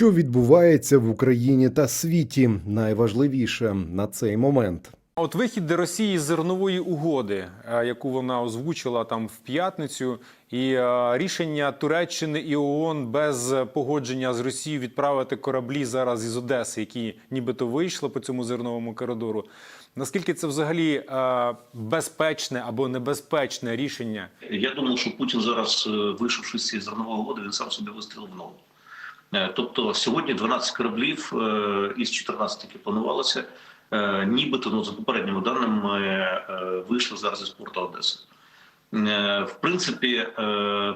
Що відбувається в Україні та світі? Найважливіше на цей момент. От вихід Росії з зернової угоди, е, яку вона озвучила там в п'ятницю, і е, рішення Туреччини і ООН без погодження з Росією відправити кораблі зараз із Одеси, які нібито вийшли по цьому зерновому коридору. Наскільки це взагалі е, безпечне або небезпечне рішення? Я думаю, що Путін зараз, вийшовши з цієї зернової угоди, він сам собі вистрілив в ногу. Е, Тобто сьогодні 12 кораблів е, із 14, які планувалося, е, нібито ну, за попередніми даними вийшли зараз із порту Одеси. В принципі,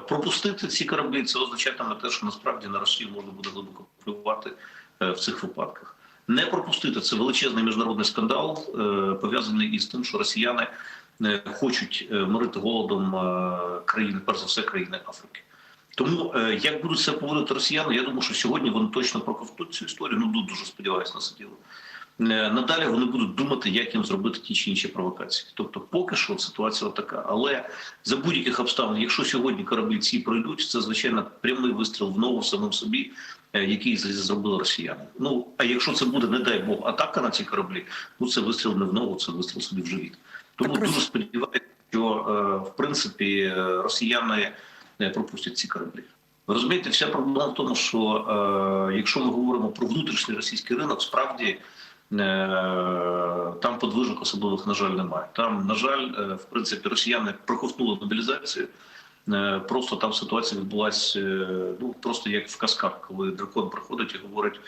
пропустити ці кораблі це означатиме те, що насправді на Росію можна буде глибоко впливати в цих випадках. Не пропустити це величезний міжнародний скандал, пов'язаний із тим, що росіяни хочуть морити голодом країни, перш за все, країни Африки. Тому е, як будуть себе поводити росіяни, я думаю, що сьогодні вони точно проковтнуть цю історію. Ну ду- дуже сподіваюся на це діло. Е, Надалі вони будуть думати, як їм зробити ті чи інші провокації. Тобто, поки що ситуація така. Але за будь-яких обставин, якщо сьогодні кораблі ці пройдуть, це звичайно прямий вистріл в ногу самим собі, е, який зробили росіяни. Ну а якщо це буде, не дай Бог, атака на ці кораблі, ну це вистріл не в ногу, це вистріл собі в живіт. Тому Так, дуже сподіваюся, що в принципі росіяни пропустять ці кораблі. Ви розумієте, вся проблема в тому, що е, якщо ми говоримо про внутрішній російський ринок, справді е, там подвижок особливих, на жаль, немає. Там, на жаль, е, в принципі, росіяни проковтнули мобілізацію. Е, Просто там ситуація відбулася ну просто як в казках, коли дракон приходить і говорить: е,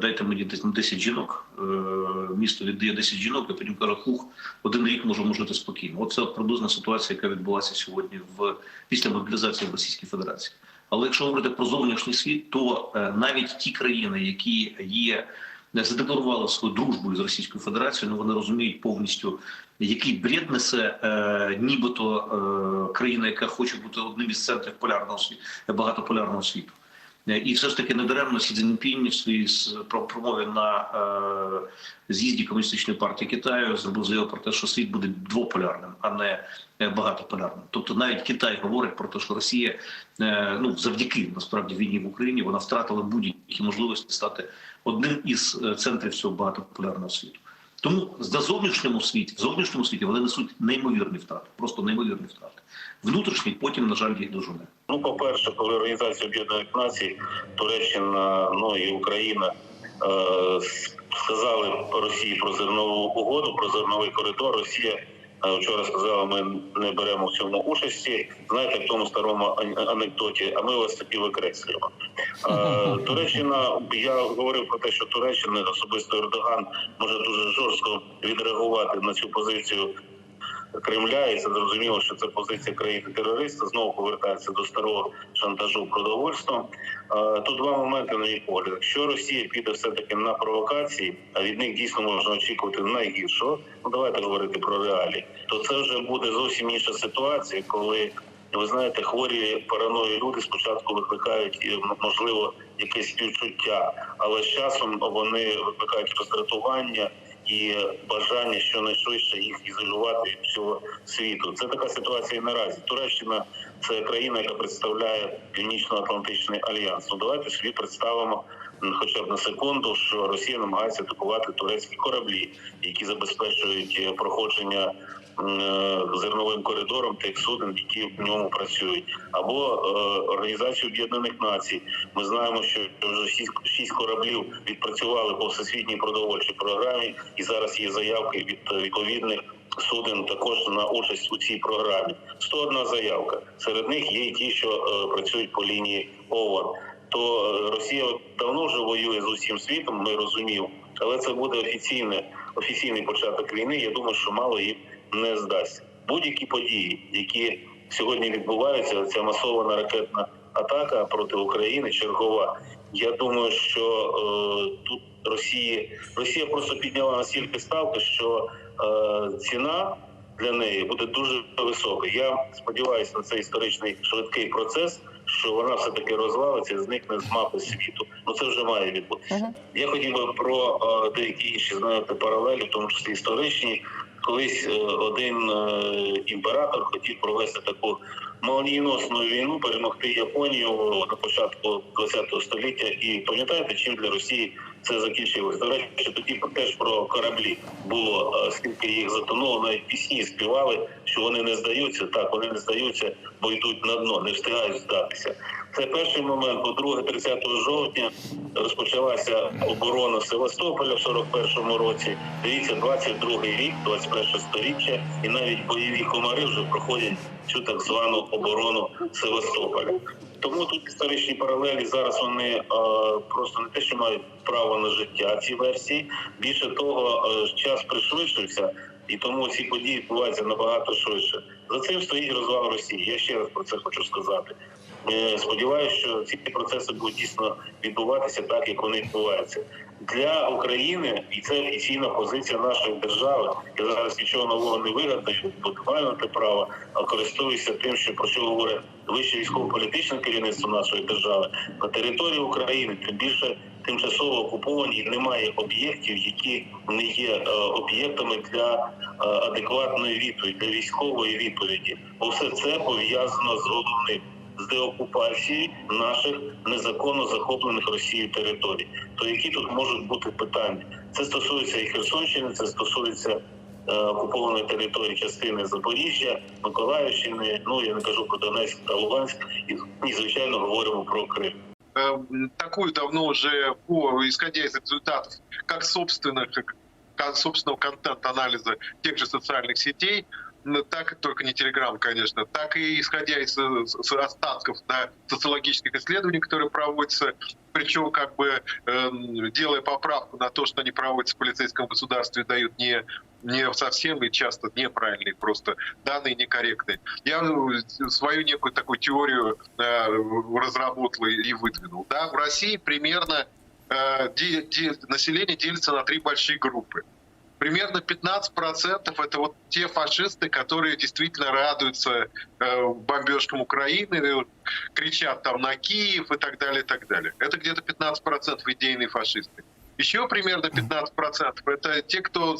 дайте мені десь 10 жінок, е, місто віддає 10 жінок, а потім каже, хух, один рік можемо жити спокійно. Оце приблизна ситуація, яка відбулася сьогодні в після мобілізації в Російській Федерації. Але якщо говорити про зовнішній світ, то е, навіть ті країни, які є не задекларували свою дружбу з Російською Федерацією, ну вони розуміють повністю, який бред несе е, нібито е, країна, яка хоче бути одним із центрів полярного світу, багатополярного світу. І все ж таки недаремно Сі Цзіньпінь в своїй про- промові на е, з'їзді комуністичної партії Китаю зробив заяву про те, що світ буде двополярним, а не е, багатополярним. Тобто навіть Китай говорить про те, що Росія е, ну завдяки насправді війні в Україні вона втратила будь-які можливості стати одним із центрів цього багатополярного світу. Тому за зовнішньому світі, в зовнішньому світі вони несуть неймовірні втрати, просто неймовірні втрати. Внутрішній потім, на жаль, їх дожене. Ну, по-перше, коли Організація Об'єднаних Націй, Туреччина, ну і Україна е, сказали Росії про зернову угоду, про зерновий коридор, Росія вчора сказала, ми не беремо в цьому участі. Знаєте, в тому старому ан- анекдоті, а ми вас таки викреслюємо. Туреччина, я говорив про те, що Туреччина, особисто Ердоган, може дуже жорстко відреагувати на цю позицію Кремля, і це зрозуміло, що це позиція країни-терориста. Знову повертається до старого шантажу продовольством. Е, Тут два моменти на мій погляд. Якщо Росія піде все таки на провокації, а від них дійсно можна очікувати найгіршого. Ну давайте говорити про реалії. То це вже буде зовсім інша ситуація, коли. Ви знаєте, хворі параної люди спочатку викликають і, можливо якесь співчуття, але з часом вони викликають роздратування і бажання щонайшвидше їх ізолювати від всього світу. Це така ситуація і наразі. Туреччина це країна, яка представляє Північно-Атлантичний альянс. Ну давайте собі представимо. Хоча б на секунду, що Росія намагається атакувати турецькі кораблі, які забезпечують е, проходження е, зерновим коридором тих суден, які в ньому працюють, або е, Організацію Об'єднаних Націй. Ми знаємо, що вже шість, кораблів відпрацювали по всесвітній продовольчій програмі, і зараз є заявки від відповідних суден також на участь у цій програмі. 101 заявка. Серед них є і ті, що е, працюють по лінії ООН. То е, Росія давно вже воює з усім світом, ми розуміємо, але це буде офіційне, офіційний початок війни. Я думаю, що мало їм не здасть. Будь-які події, які сьогодні відбуваються, ця масована ракетна атака проти України, чергова. Я думаю, що е, тут Росії Росія просто підняла настільки ставки, що е, ціна для неї буде дуже висока. Я сподіваюся на цей історичний швидкий процес, що вона все таки розвалиться, і зникне з мапи світу. Ну це вже має відбутися. Я хотів би про е, деякі інші знаєте паралелі, в тому числі історичні. Колись е, один е, імператор хотів провести таку молнієносну війну перемогти Японію на початку ХХ століття. І пам'ятаєте, чим для Росії це закінчилось? До речі, тоді теж про кораблі було е, скільки їх затонуло, навіть пісні співали, що вони не здаються. Так, вони не здаються, бо йдуть на дно, не встигають здатися. Це перший момент. По-друге, 30 жовтня розпочалася оборона Севастополя в 41-му році. Дивіться, 22-й рік, 21 сторіччя, і навіть бойові комари вже проходять цю так звану оборону Севастополя. Тому тут історичні паралелі зараз вони е, просто не те, що мають право на життя ці версії. Більше того, е, час пришвидшився, і тому ці події відбуваються набагато швидше. За цим стоїть розвал Росії. Я ще раз про це хочу сказати. Е, Сподіваюся, що ці процеси будуть дійсно відбуватися так, як вони відбуваються для України, і це офіційна позиція нашої держави. Я зараз нічого нового не вигадаю, буквально те право, а користуюся тим, що про що говорить вище військово-політичне керівництво нашої держави на території України, тим більше тимчасово окуповані, немає об'єктів, які не є е, об'єктами для е, адекватної відповіді, для військової відповіді. Все це пов'язано з головним з деокупацією наших незаконно захоплених Росією територій. То які тут можуть бути питання? Це стосується і Херсонщини, це стосується е, окупованої території частини Запоріжжя, Миколаївщини. Ну я не кажу про Донецьк та Луганськ, і, і звичайно говоримо про Крим. Э, такую давно уже, по, исходя из результатов как собственных, как, собственного контент-анализа тех же социальных сетей, так только не Телеграм, конечно, так и исходя из э, с- остатков да, социологических исследований, которые проводятся, причем как бы эм, делая поправку на то, что они проводятся в полицейском государстве, дают не, не совсем и часто неправильные просто данные некорректные. Я э, свою некую такую теорию э, разработал и выдвинул. Да, в России примерно э, население делится на три большие группы. Примерно 15% это вот те фашисты, которые действительно радуются э, бомбежкам Украины, кричат там на Киев и так далее, и так далее. Это где-то 15% идейные фашисты. Еще примерно 15% это те, кто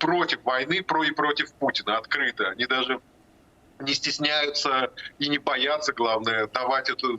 против войны, про и против Путина открыто. Они даже не стесняются и не боятся, главное, давать эту,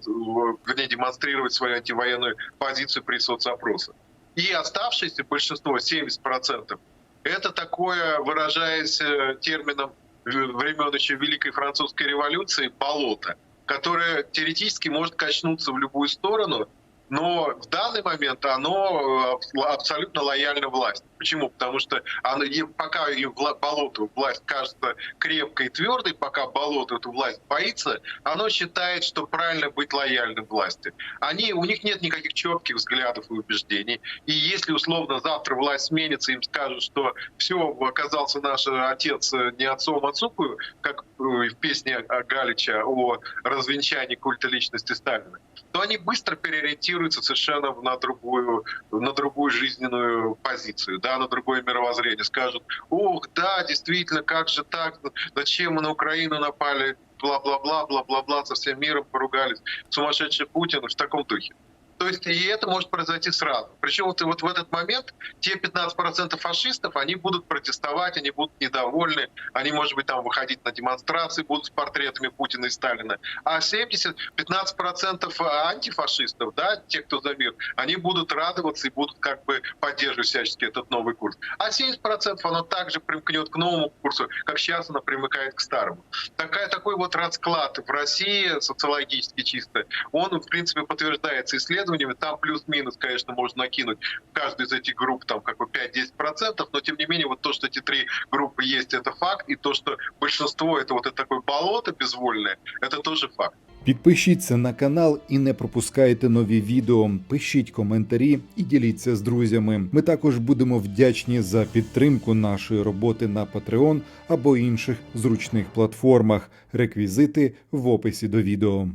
вернее, демонстрировать свою антивоенную позицию при соцопросах. И оставшееся большинство, 70%, это такое, выражаясь э, термином времен еще Великой Французской революции, болото, которое теоретически может качнуться в любую сторону, но в данный момент оно э, абсолютно лояльно власти. Почему? Потому что оно, и пока им вла- болоту власть кажется крепкой и твердой, пока болото эту власть боится, оно считает, что правильно быть лояльным власти. Они, у них нет никаких четких взглядов и убеждений. И если условно завтра власть сменится, им скажут, что все, оказался наш отец э, не отцом, а цукою, как э, в песне Галича о развенчании культа личности Сталина, то они быстро переориентируются совершенно на другую, на другую жизненную позицию, да, на другое мировоззрение. Скажут, ох, да, действительно, как же так, зачем мы на Украину напали, бла-бла-бла, бла-бла-бла, со всем миром поругались, сумасшедший Путин в таком духе. То есть и это может произойти сразу. Причем вот, вот в этот момент те 15% фашистов, они будут протестовать, они будут недовольны, они, может быть, там выходить на демонстрации будут с портретами Путина и Сталина. А 70, 15% антифашистов, да, те, кто за мир, они будут радоваться и будут как бы поддерживать всячески этот новый курс. А 70% оно также примкнет к новому курсу, как сейчас оно примыкает к старому. Такая, такой вот расклад в России социологически чисто, он, в принципе, подтверждается исследованиями. Там плюс-минус, конечно, можно накинуть в каждую из этих групп там как бы 5-10%, но тем не менее вот то, что эти три группы есть, это факт, и то, что большинство это вот это такое болото безвольное, это тоже факт. Підпишіться на канал і не пропускайте нові відео. Пишіть коментарі і діліться з друзями. Ми також будемо вдячні за підтримку нашої роботи на Patreon або інших зручних платформах. Реквізити в описі до відео.